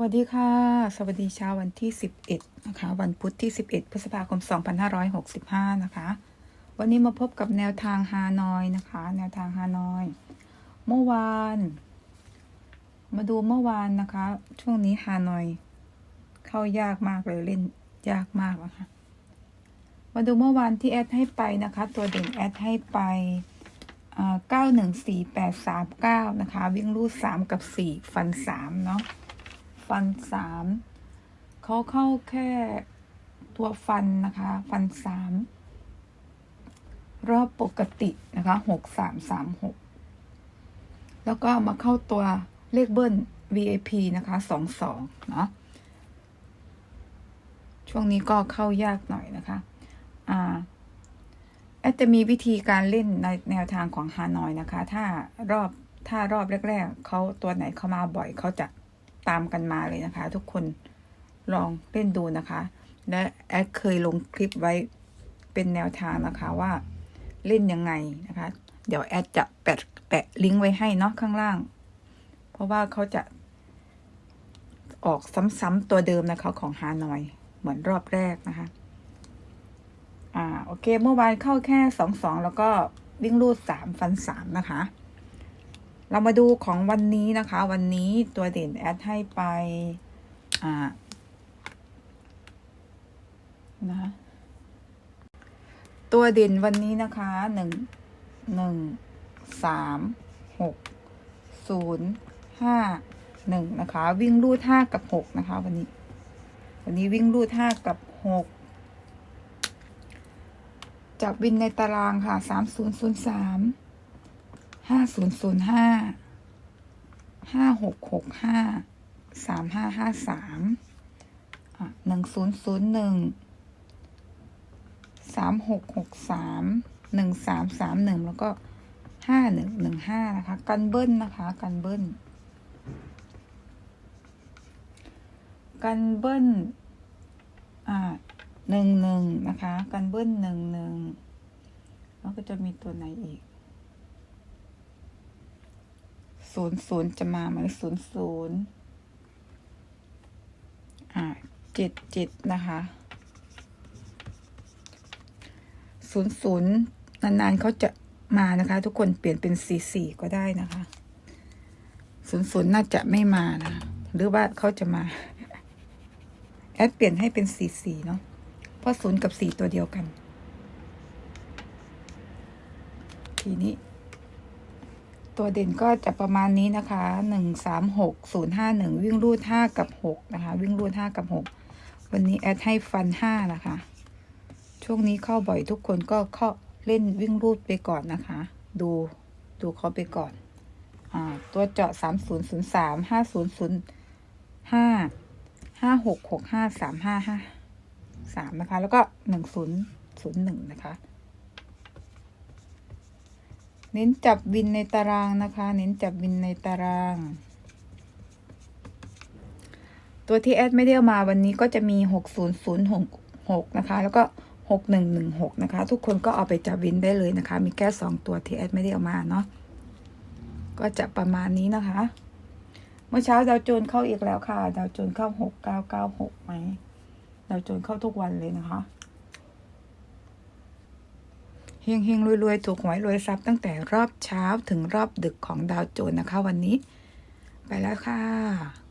วัสดีค่ะ สวัสดีเช้าวันที่ 11 นะคะ วันพุธที่ 11 พฤษภาคม 2565 นะคะ วันนี้มาพบกับแนวทางฮานอยนะคะ แนวทางฮานอย เมื่อวาน มาดูเมื่อวานนะคะ ช่วงนี้ฮานอย เข้ายากมากเลยเล่นยากมากนะคะ มาดูเมื่อวานที่แอดให้ไปนะคะ ตัวเด่นแอดให้ไปเก้าหนึ่งสี่แปดสามเก้านะคะ วิ่งรูดสามกับสี่ฟันสามเนาะ ฟันสามเขาเข้าแค่ตัวฟันนะคะ ฟันสามรอบปกตินะคะหกสามสามหกแล้วก็มาเข้าตัวเลขเบิ้ล VIP นะคะสองสองเนาะช่วงนี้ก็เข้ายากหน่อยนะคะอ่าแอดจะมีวิธีการเล่นในแนวทางของฮานอยนะคะ ถ้ารอบถ้ารอบแรก ๆเขาตัวไหนเข้ามาบ่อยเขาจะ ตามกันมาเลยนะคะ ทุกคนลองเล่นดูนะคะ และแอดเคยลงคลิปไว้เป็นแนวทางนะคะว่าเล่นยังไงนะคะ เดี๋ยวแอดจะแปะแปะลิงก์ไว้ให้เนาะข้างล่าง เพราะว่าเขาจะออกซ้ำๆตัวเดิมนะคะของฮานอย เหมือนรอบแรกนะคะ อ่าโอเคเมื่อวานเข้าแค่สองสองแล้วก็วิ่งรูดสามฟันสามนะคะ เรามาดูของวันนี้นะคะ วันนี้ตัวเด่นแอดให้ไป อ่า นะ ตัวเด่นวันนี้นะคะหนึ่งหนึ่งสามหกศูนย์ห้าหนึ่งนะคะ วิ่งรูดห้ากับหกนะคะ วันนี้ วันนี้วิ่งรูดห้ากับหกจับวินในตารางค่ะสามศูนย์ศูนย์สาม ห้าศูนย์ศูนย์ห้าห้าหกหกห้าสามห้าห้าสามหนึ่งศูนย์ศูนย์หนึ่งสามหกหกสามหนึ่งสามสามหนึ่งแล้วก็ห้าหนึ่งหนึ่งห้านะคะ กันเบิ้ลนะคะ กันเบิ้ล กันเบิ้ล อ่าหนึ่งหนึ่งนะคะ กันเบิ้ลหนึ่งหนึ่งแล้วก็จะมีตัวไหนอีก ศูนย์ศูนย์จะมาไหมศูนย์ศูนย์อ่าเจ็ดเจ็ดนะคะศูนย์ศูนย์นานๆเขาจะมานะคะ ทุกคนเปลี่ยนเป็นสี่สี่ก็ได้นะคะศูนย์ศูนย์น่าจะไม่มานะหรือว่าเขาจะมา แอดเปลี่ยนให้เป็นสี่สี่เนาะเพราะศูนย์กับสี่ตัวเดียวกัน ทีนี้ ตัวเด่นก็จะประมาณนี้นะคะหนึ่งสามหกศูนย์ห้าหนึ่งวิ่งรูดห้ากับหกนะคะ วิ่งรูดห้ากับหกวันนี้แอดให้ฟันห้านะคะ ช่วงนี้เข้าบ่อยทุกคนก็เข้าเล่นวิ่งรูดไปก่อนนะคะ ดูดูเขาไปก่อนอ่าตัวเจาะสามศูนย์ศูนย์สามห้าศูนย์ศูนย์ห้าห้าหกหกห้าสามห้าห้าสามนะคะ แล้วก็หนึ่งศูนย์ศูนย์หนึ่งนะคะ เน้นจับวินในตารางนะคะ เน้นจับวินในตาราง ตัวที่แอดไม่ได้เอามาวันนี้ก็จะมีหกศูนย์ศูนย์หกหกนะคะ แล้วก็หกหนึ่งหนึ่งหกนะคะ ทุกคนก็เอาไปจับวินได้เลยนะคะ มีแค่สองตัวที่แอดไม่ได้เอามาเนาะ ก็จะประมาณนี้นะคะ เมื่อเช้าดาวโจนเข้าอีกแล้วค่ะ ดาวโจนเข้าหกเก้าเก้าหกไหมดาวโจนเข้าทุกวันเลยนะคะ เฮงเฮงรวยๆ ถูกหวยรวยทรัพย์ตั้งแต่รอบเช้าถึงรอบดึกของดาวโจนนะคะวันนี้ ไปแล้วค่ะ